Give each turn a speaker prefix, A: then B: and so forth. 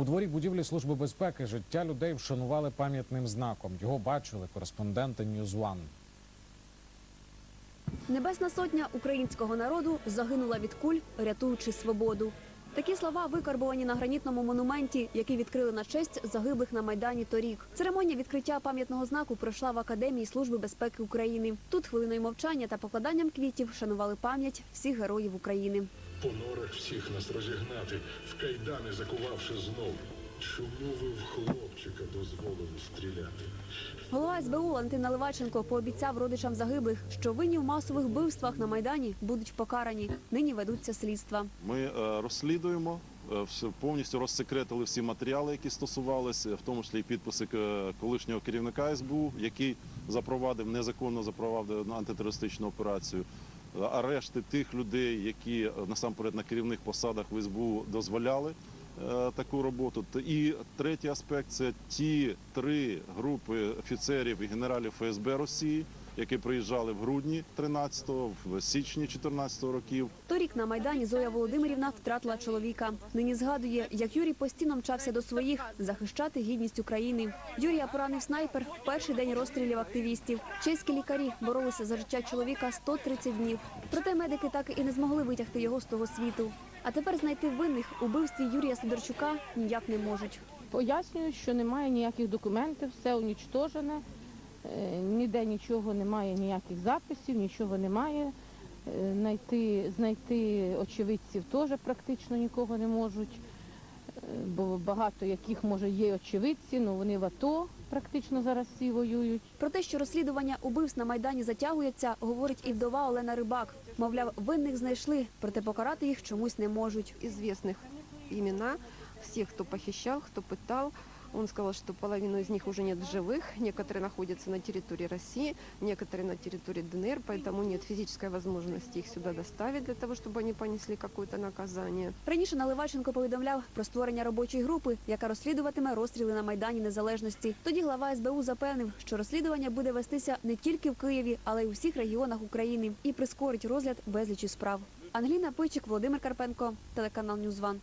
A: У дворі будівлі служби безпеки життя людей вшанували пам'ятним знаком. Його бачили кореспонденти Ньюзван.
B: Небесна сотня українського народу загинула від куль, рятуючи свободу. Такі слова викарбовані на гранітному монументі, який відкрили на честь загиблих на майдані торік. Церемонія відкриття пам'ятного знаку пройшла в Академії Служби безпеки України. Тут хвилиною мовчання та покладанням квітів шанували пам'ять всіх героїв України.
C: По норах всіх нас розігнати, в кайдани закувавши знов. Чому ви в хлопчика дозволили стріляти?
B: Голова СБУ Валентин Наливайченко пообіцяв родичам загиблих, що винні в масових вбивствах на майдані будуть покарані. Нині ведуться слідства.
D: Ми е, розслідуємо. е, все- Повністю розсекретили всі матеріали, які стосувалися, в тому числі і підписи е, колишнього керівника СБУ, який запровадив незаконно запровадив антитерористичну операцію. Е, Арешти тих людей, які е, насамперед на керівних посадах в СБУ дозволяли е, таку роботу. І третій аспект це ті три групи офіцерів і генералів ФСБ Росії, які приїжджали в грудні 13-го, в січні 14-го років.
B: Торік на майдані Зоя Володимирівна втратила чоловіка. Нині згадує, як Юрій постійно мчався до своїх захищати гідність України. Юрія поранив снайпер в перший день розстрілів активістів. Чеські лікарі боролися за життя чоловіка 130 днів. Проте медики так і не змогли витягти його з того світу. А тепер знайти винних у вбивстві Юрія Сидорчука ніяк не можуть.
E: Пояснюють, що немає ніяких документів, все унічтожене, ніде нічого немає, ніяких записів, нічого немає. Е, Знайти, знайти очевидців теж практично нікого не можуть, е, бо багато яких може є очевидці, але вони в АТО практично зараз всі воюють.
B: Про те, що розслідування убивств на майдані затягується, говорить і вдова Олена Рибак. Мовляв, винних знайшли, проте покарати їх чомусь не можуть.
F: известных имена всех, кто похищал, кто пытал. Он сказал, что половину из них уже нет в живых, некоторые находятся на территории России, некоторые на территории ДНР, поэтому нет физической возможности их сюда доставить для того, чтобы они понесли какое-то наказание.
B: Раніше Наливайченко повідомляв про створення робочої групи, яка розслідуватиме розстріли на майдані незалежності. Тоді глава СБУ запевнив, що розслідування буде вестися не тільки в Києві, але й у всіх регіонах України і прискорить розгляд безлічі справ. Ангеліна Пичик, Володимир Карпенко, телеканал Ньюзван.